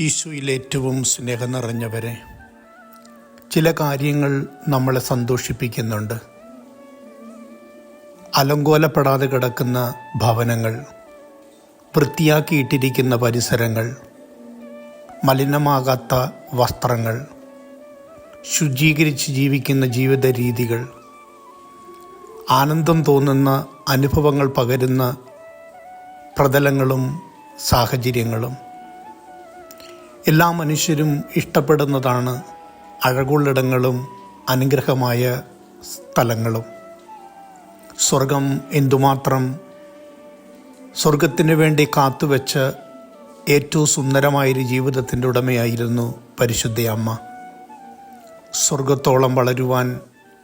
ഈശോയിൽ ഏറ്റവും സ്നേഹം നിറഞ്ഞവരെ ചില കാര്യങ്ങൾ നമ്മളെ സന്തോഷിപ്പിക്കുന്നുണ്ട്. അലങ്കോലപ്പെടാതെ കിടക്കുന്ന ഭവനങ്ങൾ വൃത്തിയാക്കിയിട്ടിരിക്കുന്ന പരിസരങ്ങൾ മലിനമാകാത്ത വസ്ത്രങ്ങൾ ശുചീകരിച്ച് ജീവിക്കുന്ന ജീവിത രീതികൾ ആനന്ദം തോന്നുന്ന അനുഭവങ്ങൾ പകരുന്ന പ്രതലങ്ങളും സാഹചര്യങ്ങളും. എല്ലാ മനുഷ്യരും ഇഷ്ടപ്പെടുന്നതാണ് അഴകുള്ളിടങ്ങളും അനുഗ്രഹമായ സ്ഥലങ്ങളും. സ്വർഗം എന്തുമാത്രം സ്വർഗത്തിന് വേണ്ടി കാത്തുവെച്ച ഏറ്റവും സുന്ദരമായൊരു ജീവിതത്തിന്റെ ഉടമയായിരുന്നു പരിശുദ്ധയമ്മ സ്വർഗത്തോളം വളരുവാൻ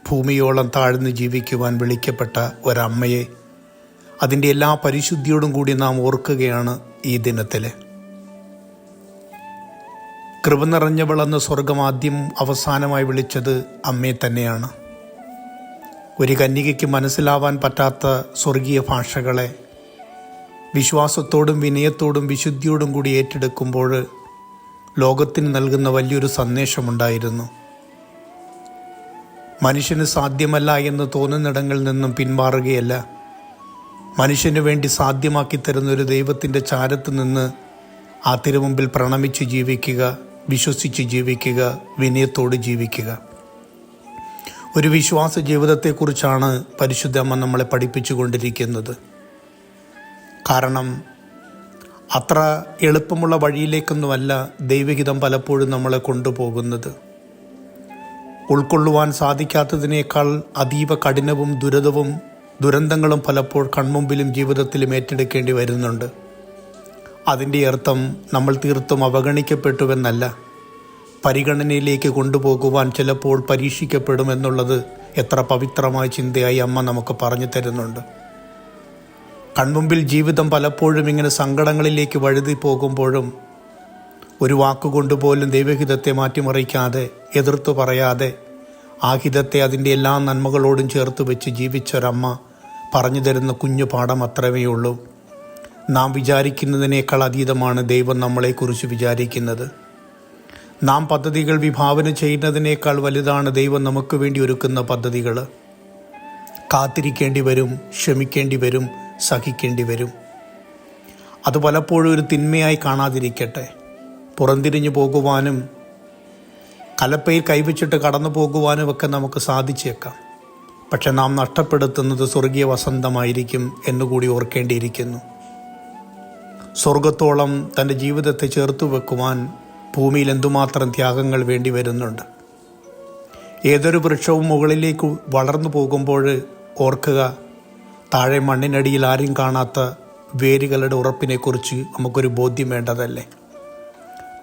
ഭൂമിയോളം താഴ്ന്ന് ജീവിക്കുവാൻ വിളിക്കപ്പെട്ട ഒരമ്മയെ അതിന്റെ എല്ലാ പരിശുദ്ധിയോടും കൂടി നാം ഓർക്കുകയാണ് ഈ ദിനത്തിൽ കൃപ നിറഞ്ഞവളെന്ന് സ്വർഗം ആദ്യം അവസാനമായി വിളിച്ചത് അമ്മയെ തന്നെയാണ്. ഒരു കന്യകയ്ക്ക് മനസ്സിലാവാൻ പറ്റാത്ത സ്വർഗീയ ഭാഷകളെ വിശ്വാസത്തോടും വിനയത്തോടും വിശുദ്ധിയോടും കൂടി ഏറ്റെടുക്കുമ്പോൾ ലോകത്തിന് നൽകുന്ന വലിയൊരു സന്ദേശമുണ്ടായിരുന്നു. മനുഷ്യന് സാധ്യമല്ല എന്ന് തോന്നുന്നിടങ്ങളിൽ നിന്നും പിന്മാറുകയല്ല മനുഷ്യന് വേണ്ടി സാധ്യമാക്കി തരുന്ന ഒരു ദൈവത്തിന്റെ ചാരത്ത് നിന്ന് ആ തിരുമുമ്പിൽ പ്രണമിച്ച് ജീവിക്കുക. വിശ്വസിച്ച് ജീവിക്കുക വിനയത്തോട് ജീവിക്കുക. ഒരു വിശ്വാസ ജീവിതത്തെക്കുറിച്ചാണ് പരിശുദ്ധ അമ്മ നമ്മളെ പഠിപ്പിച്ചു കൊണ്ടിരിക്കുന്നത് കാരണം അത്ര എളുപ്പമുള്ള വഴിയിലേക്കൊന്നുമല്ല ദൈവഹിതം പലപ്പോഴും നമ്മളെ കൊണ്ടുപോകുന്നത്. ഉൾക്കൊള്ളുവാൻ സാധിക്കാത്തതിനേക്കാൾ അതീവ കഠിനവും ദുരിതവും ദുരന്തങ്ങളും പലപ്പോൾ കൺമുമ്പിലും ജീവിതത്തിലും ഏറ്റെടുക്കേണ്ടി വരുന്നുണ്ട്. അതിന്റെ അർത്ഥം നമ്മൾ തീർത്തും അവഗണിക്കപ്പെട്ടുവെന്നല്ല. പരിഗണനയിലേക്ക് കൊണ്ടുപോകുവാൻ ചിലപ്പോൾ പരീക്ഷിക്കപ്പെടുമെന്നുള്ളത് എത്ര പവിത്രമായ ചിന്തയായി അമ്മ നമുക്ക് പറഞ്ഞു തരുന്നുണ്ട്. കൺമുമ്പിൽ ജീവിതം പലപ്പോഴും ഇങ്ങനെ സങ്കടങ്ങളിലേക്ക് വഴുതി പോകുമ്പോഴും ഒരു വാക്കുകൊണ്ടുപോലും ദൈവഹിതത്തെ മാറ്റിമറിക്കാതെ എതിർത്തു പറയാതെ ആ ഹിതത്തെ അതിന്റെ എല്ലാ നന്മകളോടും ചേർത്ത് വെച്ച് ജീവിച്ചൊരമ്മ പറഞ്ഞു തരുന്ന കുഞ്ഞു പാഠം അത്രമേ ഉള്ളൂ നാം വിചാരിക്കുന്നതിനേക്കാൾ അതീതമാണ് ദൈവം നമ്മളെക്കുറിച്ച് വിചാരിക്കുന്നത്. നാം പദ്ധതികൾ വിഭാവന ചെയ്യുന്നതിനേക്കാൾ വലുതാണ് ദൈവം നമുക്ക് വേണ്ടി ഒരുക്കുന്ന പദ്ധതികൾ. കാത്തിരിക്കേണ്ടി വരും ക്ഷമിക്കേണ്ടി വരും സഹിക്കേണ്ടി വരും. അത് പലപ്പോഴും ഒരു തിന്മയായി കാണാതിരിക്കട്ടെ. പുറംതിരിഞ്ഞു പോകുവാനും കലപ്പയിൽ കൈവച്ചിട്ട് കടന്നു പോകുവാനും ഒക്കെ നമുക്ക് സാധിച്ചേക്കാം. പക്ഷെ നാം നഷ്ടപ്പെടുത്തുന്നത് സ്വർഗീയ വസന്തമായിരിക്കും എന്നുകൂടി ഓർക്കേണ്ടിയിരിക്കുന്നു. സ്വർഗത്തോളം തന്റെ ജീവിതത്തെ ചേർത്തു വെക്കുവാൻ ഭൂമിയിൽ എന്തുമാത്രം ത്യാഗങ്ങൾ വേണ്ടി വരുന്നുണ്ട്. ഏതൊരു വൃക്ഷവും മുകളിലേക്ക് വളർന്നു പോകുമ്പോൾ ഓർക്കുക താഴെ മണ്ണിനടിയിൽ ആരും കാണാത്ത വേരുകളുടെ ഉറപ്പിനെക്കുറിച്ച് നമുക്കൊരു ബോധ്യം വേണ്ടതല്ലേ?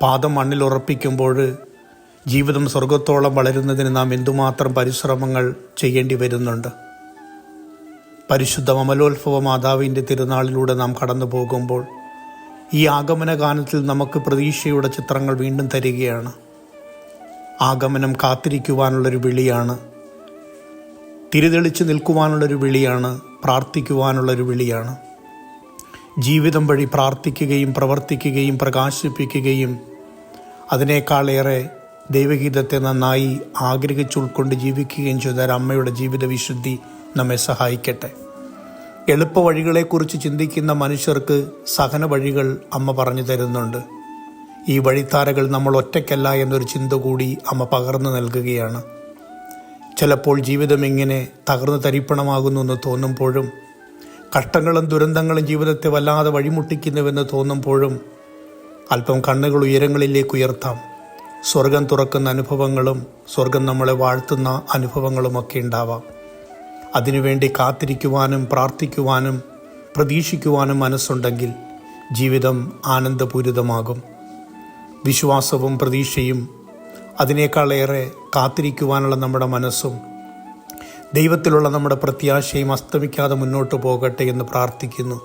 പാദം മണ്ണിൽ ഉറപ്പിക്കുമ്പോൾ ജീവിതം സ്വർഗത്തോളം വളരുന്നതിന് നാം എന്തുമാത്രം പരിശ്രമങ്ങൾ ചെയ്യേണ്ടി വരുന്നുണ്ട്? പരിശുദ്ധ അമലോത്ഭവ മാതാവിന്റെ തിരുനാളിലൂടെ നാം കടന്നു പോകുമ്പോൾ ഈ ആഗമന ഗാനത്തിൽ നമുക്ക് പ്രതീക്ഷയുടെ ചിത്രങ്ങൾ വീണ്ടും തരികയാണ്. ആഗമനം കാത്തിരിക്കുവാനുള്ളൊരു വിളിയാണ്. തിരിതെളിച്ച് നിൽക്കുവാനുള്ളൊരു വിളിയാണ്. പ്രാർത്ഥിക്കുവാനുള്ളൊരു വിളിയാണ്. ജീവിതം വഴി പ്രാർത്ഥിക്കുകയും പ്രവർത്തിക്കുകയും പ്രകാശിപ്പിക്കുകയും അതിനേക്കാളേറെ ദൈവഗീതത്തെ നന്നായി ആഗ്രഹിച്ചുൾക്കൊണ്ട് ജീവിക്കുകയും ചെയ്ത ഒരു അമ്മയുടെ ജീവിത വിശുദ്ധി നമ്മെ സഹായിക്കട്ടെ. എളുപ്പ വഴികളെക്കുറിച്ച് ചിന്തിക്കുന്ന മനുഷ്യർക്ക് സഹന വഴികൾ അമ്മ പറഞ്ഞു തരുന്നുണ്ട്. ഈ വഴിത്താരകൾ നമ്മൾ ഒറ്റയ്ക്കല്ല എന്നൊരു ചിന്ത കൂടി അമ്മ പകർന്നു നൽകുകയാണ്. ചിലപ്പോൾ ജീവിതം ഇങ്ങനെ തകർന്നു തരിപ്പണമാകുന്നു എന്ന് തോന്നുമ്പോഴും കഷ്ടങ്ങളും ദുരന്തങ്ങളും ജീവിതത്തെ വല്ലാതെ വഴിമുട്ടിക്കുന്നുവെന്ന് തോന്നുമ്പോഴും അല്പം കണ്ണുകൾ ഉയരങ്ങളിലേക്ക് ഉയർത്താം. സ്വർഗം തുറക്കുന്ന അനുഭവങ്ങളും സ്വർഗം നമ്മളെ വാഴ്ത്തുന്ന അനുഭവങ്ങളുമൊക്കെ ഉണ്ടാവാം. അതിനുവേണ്ടി കാത്തിരിക്കുവാനും പ്രാർത്ഥിക്കുവാനും പ്രതീക്ഷിക്കുവാനും മനസ്സുണ്ടെങ്കിൽ ജീവിതം ആനന്ദപൂരിതമാകും. വിശ്വാസവും പ്രതീക്ഷയും അതിനേക്കാളേറെ കാത്തിരിക്കുവാനുള്ള നമ്മുടെ മനസ്സും ദൈവത്തിലുള്ള നമ്മുടെ പ്രത്യാശയും അസ്തമിക്കാതെ മുന്നോട്ട് പോകട്ടെ എന്ന് പ്രാർത്ഥിക്കുന്നു.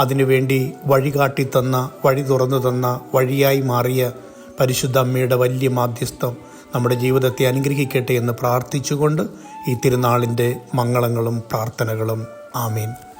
അതിനുവേണ്ടി വഴികാട്ടി തന്ന വഴി തുറന്നു തന്ന വഴിയായി മാറിയ പരിശുദ്ധ അമ്മയുടെ വലിയ മാധ്യസ്ഥം നമ്മുടെ ജീവിതത്തെ അനുഗ്രഹിക്കട്ടെ എന്ന് പ്രാർത്ഥിച്ചുകൊണ്ട് ഈ തിരുനാളിന്റെ മംഗളങ്ങളും പ്രാർത്ഥനകളും. ആമീൻ.